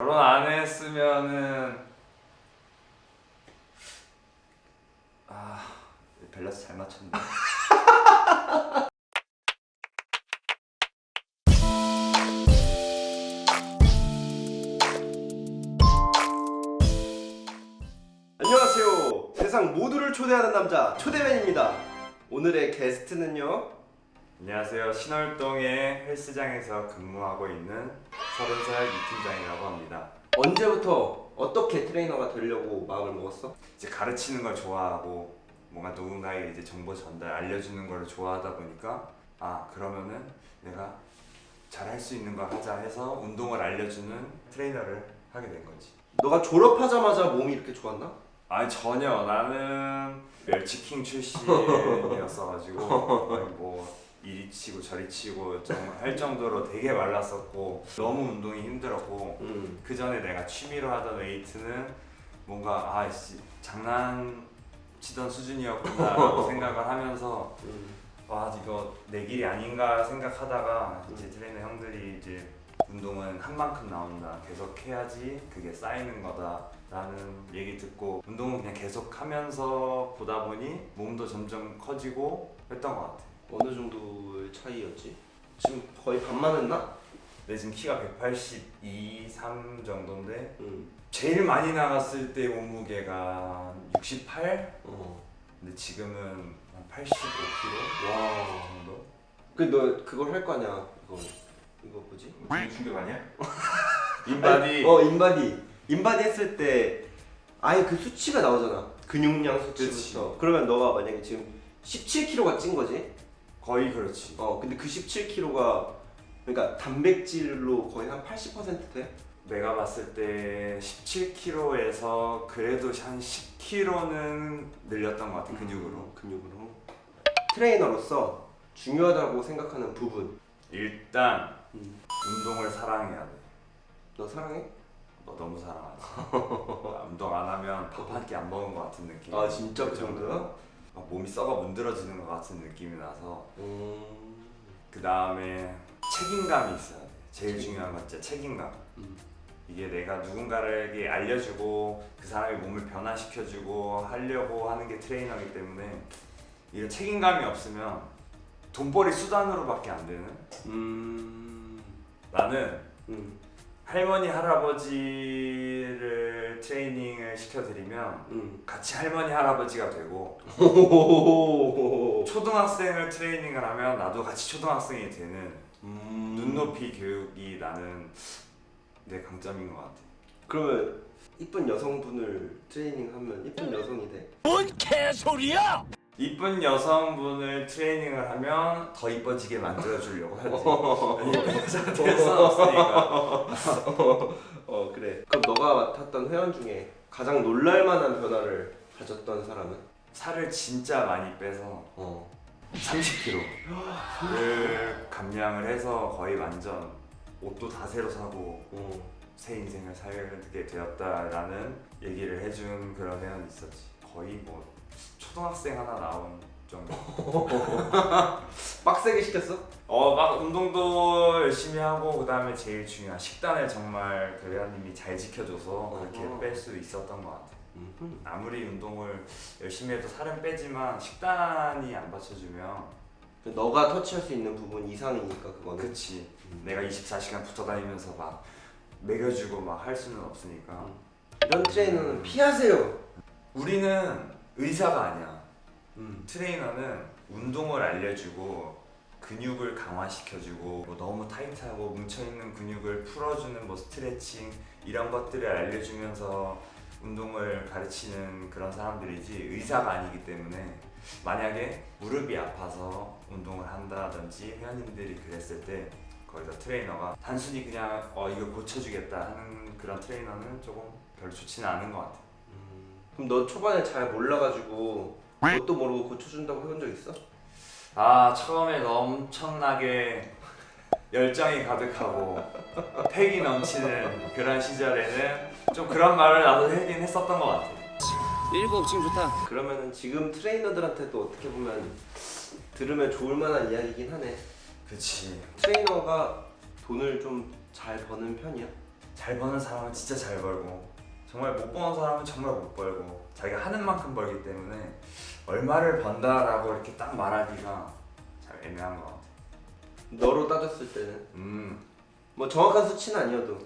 결혼 안 했으면은 아 밸런스 잘 맞췄네. 안녕하세요. 세상 모두를 초대하는 남자 초대맨입니다. 오늘의 게스트는요. 안녕하세요. 신월동의 헬스장에서 근무하고 있는 서른 살 이팀장이라고 합니다. 언제부터 어떻게 트레이너가 되려고 마음을 먹었어? 이제 가르치는 걸 좋아하고 뭔가 누군가에게 이제 정보 전달 알려주는 걸 좋아하다 보니까 아 그러면은 내가 잘 할 수 있는 걸 하자 해서 운동을 알려주는 트레이너를 하게 된 거지. 너가 졸업하자마자 몸이 이렇게 좋았나? 아니 전혀 나는 멸치킹 출신이었어가지고 거의 뭐 이리 치고 저리 치고 좀 할 정도로 되게 말랐었고 너무 운동이 힘들었고 음. 그 전에 내가 취미로 하던 웨이트는 뭔가 아씨 장난치던 수준이었구나라고 생각을 하면서 음. 와 이거 내 길이 아닌가 생각하다가 이제 트레이너 형들이 이제 운동은 한 만큼 나온다 계속 해야지 그게 쌓이는 거다 라는 얘기 듣고 운동은 그냥 계속 하면서 보다 보니 몸도 점점 커지고 했던 것 같아 어느 정도의 차이였지? 지금 거의 반만 했나? 내 지금 키가 182, 3 정도인데 음. 제일 많이 나갔을 때 몸무게가 68? 어. 근데 지금은 한 85kg 와. 정도? 그너 그걸 할거 아니야? 이거 이거 뭐지? 근육 충격 아니야? 인바디 어 인바디. 인바디 했을 때 아예 그 수치가 나오잖아. 근육량 수치부터. 그러면 너가 만약에 지금 17kg가 찐 거지? 거의 그렇지 어 근데 그 17kg가 그러니까 단백질로 거의 한 80% 돼? 내가 봤을 때 17kg에서 그래도 한 10kg는 늘렸던 것 같아 근육으로 근육으로 트레이너로서 중요하다고 생각하는 부분 일단 음. 운동을 사랑해야 너 사랑해? 돼너 너무 사랑하지 나 운동 안 하면 밥 한 끼 안 먹은 것 같은 느낌 아 진짜 그 정도야? 막 몸이 썩어 문드러지는 것 같은 느낌이 나서 음. 그 다음에 책임감이 있어야 돼 제일 책임감. 중요한 건 진짜 책임감 음. 이게 내가 누군가에게 알려주고 그 사람의 몸을 변화시켜주고 하려고 하는 게 트레이너이기 때문에 이런 책임감이 없으면 돈벌이 수단으로밖에 안 되는 음. 나는 음. 할머니 할아버지를 트레이닝을 시켜드리면 음. 같이 할머니 할아버지가 되고 호호호호호. 초등학생을 트레이닝을 하면 나도 같이 초등학생이 되는 음. 눈높이 교육이 나는 내 강점인 것 같아. 그러면 이쁜 여성분을 트레이닝하면 이쁜 여성이 돼? 이쁜 여성분을 트레이닝을 하면 더 이뻐지게 만들어주려고 하지. 이쁜 수는 없으니까. 어 그래. 그럼 너가 맡았던 회원 중에 가장 놀랄만한 변화를 가졌던 사람은? 살을 진짜 많이 빼서 어. 30kg를 감량을 해서 거의 완전 옷도 다 새로 사고 어. 새 인생을 살게 되었다라는 얘기를 해준 그런 회원이 있었지. 거의 뭐 초등학생 하나 나온 정도. 빡세게 시켰어? 어, 막 운동도 열심히 하고 그다음에 제일 중요한 식단을 정말 그 회원님이 잘 지켜줘서 그렇게 어허. 뺄 수 있었던 것 같아. 음. 아무리 운동을 열심히 해도 살은 빼지만 식단이 안 받쳐주면 너가 터치할 수 있는 부분 이상이니까 그거는. 그치 내가 24시간 붙어 다니면서 막 먹여주고 막 할 수는 없으니까 이런 트레이너는 피하세요. 우리는 의사가 아니야 음. 트레이너는 운동을 알려주고 근육을 강화시켜주고 뭐 너무 타이트하고 뭉쳐있는 근육을 풀어주는 뭐 스트레칭 이런 것들을 알려주면서 운동을 가르치는 그런 사람들이지 의사가 아니기 때문에 만약에 무릎이 아파서 운동을 한다든지 회원님들이 그랬을 때 거기서 트레이너가 단순히 그냥 어 이거 고쳐주겠다 하는 그런 트레이너는 조금 별로 좋지는 않은 것 같아 음. 그럼 너 초반에 잘 몰라가지고 뭣도 모르고 고쳐준다고 해본 적 있어? 아 처음에 엄청나게 열정이 가득하고 패기 넘치는 그런 시절에는 좀 그런 말을 나도 하긴 했었던 것 같아. 일곱 지금 좋다. 그러면은 지금 트레이너들한테도 어떻게 보면 들으면 좋을 만한 이야기긴 하네. 그치. 트레이너가 돈을 좀 잘 버는 편이야? 잘 버는 사람은 진짜 잘 벌고 정말 못 버는 사람은 정말 못 벌고 자기가 하는 만큼 벌기 때문에 얼마를 번다라고 이렇게 딱 말하기가 잘 애매한 것 같아. 너로 따졌을 때는 음 뭐 정확한 수치는 아니어도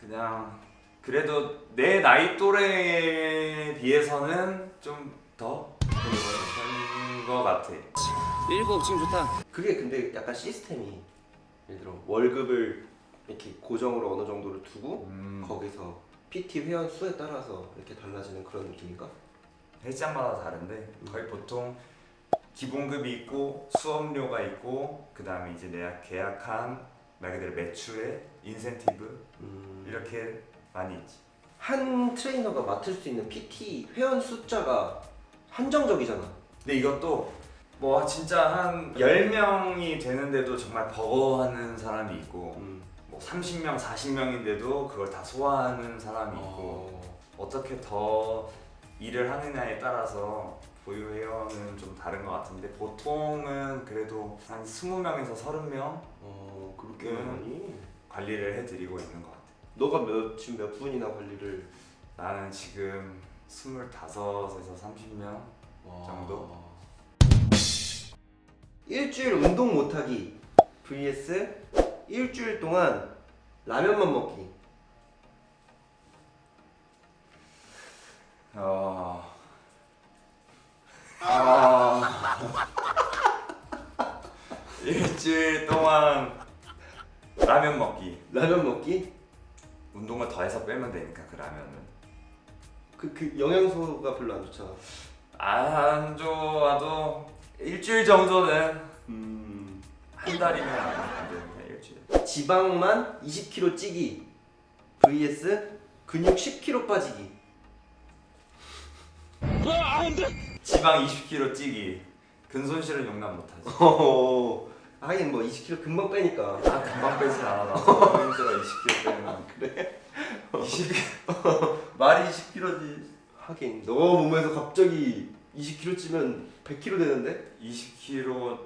그냥 그래도 내 나이 또래에 비해서는 좀더 버는 것 같아. 일곱 지금 좋다. 그게 근데 약간 시스템이 예를 들어 월급을 이렇게 고정으로 어느 정도를 두고 음, 거기서 PT 회원 수에 따라서 이렇게 달라지는 그런 느낌인가? 헬스장마다 다른데 거의 보통 기본급이 있고 수업료가 있고 그 다음에 이제 내가 계약한 말 그대로 매출에 인센티브 음. 이렇게 많이 있지. 한 트레이너가 맡을 수 있는 PT 회원 숫자가 한정적이잖아. 근데 이것도 뭐 진짜 한 10명이 되는데도 정말 버거워하는 사람이 있고 음. 뭐 30명, 40명인데도 그걸 다 소화하는 사람이 있고 어. 어떻게 더 일을 하느냐에 따라서 보유 회원은 좀 다른 것 같은데 보통은 그래도 한 20명에서 30명 어 그렇게 음. 많이. 관리를 해드리고 있는 것 같아. 너가 몇 지금 몇 분이나 관리를 나는 지금 25에서 30명 정도? 일주일 운동 못하기 vs 일주일 동안 라면만 먹기. 어... 아... 일주일 동안 라면 먹기 라면 먹기? 운동을 더 해서 빼면 되니까 그 라면은 그, 그 영양소가 별로 안 좋잖아. 안 좋아도 일주일 정도는 음. 한 달이면 안 돼, 그냥 일주일 지방만 20kg 찌기 vs 근육 10kg 빠지기. 지방 20kg 찌기. 근손실은 용납 못하지. 어, 하긴 뭐 20kg 금방 빼니까. 아 금방 빼진 않아 나 서민수가 20kg 빼면 그래? 20kg 말이 20kg지. 하긴. 너 몸에서 갑자기 20kg 찌면 100kg 되는데? 20kg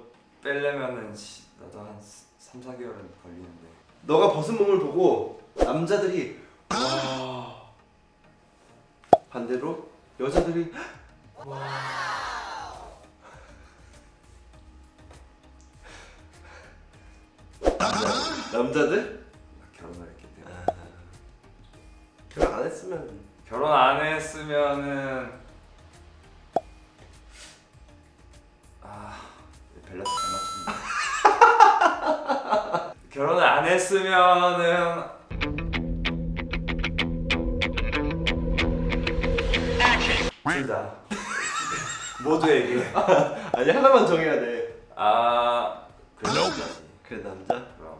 빼려면은 시- 나도 한 3, 4개월은 걸리는데. 너가 벗은 몸을 보고 남자들이 와. 반대로 여자들이 와. 남자들? 나 결혼을 했기 때문에 결혼 안 했으면. 결혼 안 했으면은 아 밸런스 잘 맞췄네. 결혼을 안 했으면은 둘다. 모두에게 아니 하나만 정해야 돼. 아 그래도 남자지. 그래 남자? 그럼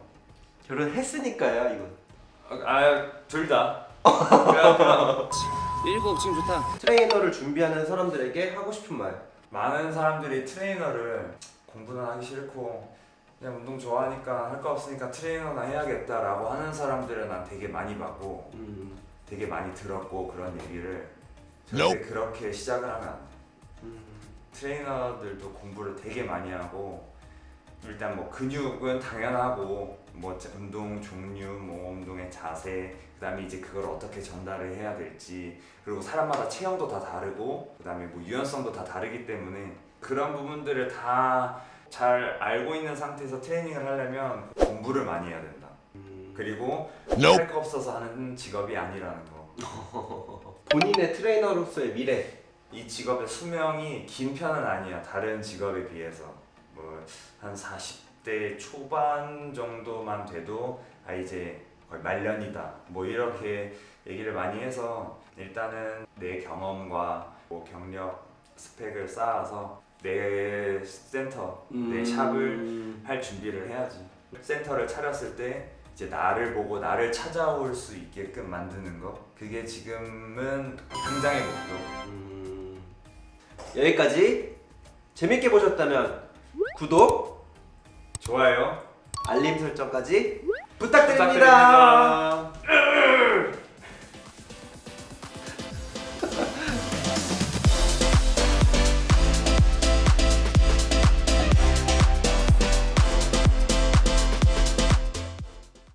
결혼했으니까야 이건 아둘다. 그냥 일곱 지금 좋다. 트레이너를 준비하는 사람들에게 하고 싶은 말. 많은 사람들이 트레이너를 공부는 하기 싫고 그냥 운동 좋아하니까 할 거 없으니까 트레이너나 해야겠다라고 하는 사람들은 난 되게 많이 봤고 음, 되게 많이 들었고 그런 얘기를 절대 그렇게 시작을 하면 안 돼. 음, 트레이너들도 공부를 되게 많이 하고 일단 뭐 근육은 당연하고 뭐 자- 운동 종류, 뭐 운동의 자세, 그다음에 이제 그걸 어떻게 전달을 해야 될지 그리고 사람마다 체형도 다 다르고 그다음에 뭐 유연성도 다 다르기 때문에 그런 부분들을 다 잘 알고 있는 상태에서 트레이닝을 하려면 공부를 많이 해야 된다. 음. 그리고 할거 없어서 하는 직업이 아니라는 거. 본인의 트레이너로서의 미래. 이 직업의 수명이 긴 편은 아니야. 다른 직업에 비해서. 뭐 한 40대 초반 정도만 돼도 아 이제 거의 말년이다. 뭐 이렇게 얘기를 많이 해서 일단은 내 경험과 뭐 경력 스펙을 쌓아서 내 센터 내 샵을 음. 할 준비를 해야지. 센터를 차렸을 때 이제 나를 보고 나를 찾아올 수 있게끔 만드는 거 그게 지금은 당장의 목표 음. 여기까지 재밌게 보셨다면 구독, 좋아요 알림 설정까지 부탁드립니다. 부탁드립니다.